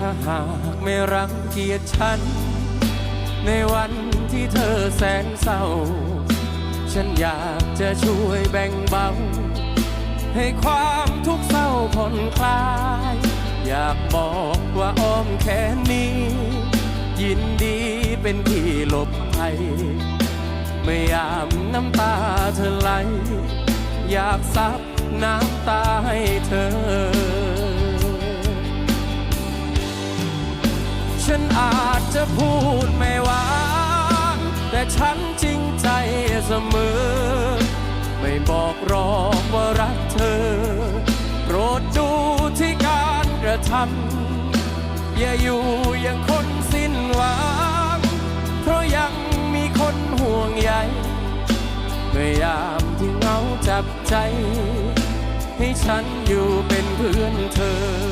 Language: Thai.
ถ้าหากไม่รังเกียจฉัน ในวันที่เธอแสนเศร้า ฉันอยากจะช่วยแบ่งเบา ให้ความทุกข์เศร้าผ่อนคลาย อยากบอกว่าอ้อมแค่นี้ ยินดีเป็นที่หลบภัยไม่ยามน้ำตาเธอไหล อยากซับน้ำตาให้ ฉันอาจจะพูดไม่หวานแต่ฉันจริงใจเสมอ ไม่บอกรอกว่ารักเธอ โปรดดูที่การกระทำอย่าอยู่อย่างคนสิ้นหวังเพราะยังมีคนห่วงใยเมื่อยามที่เหงาจับใจ ให้ฉันอยู่เป็นเพื่อนเธอ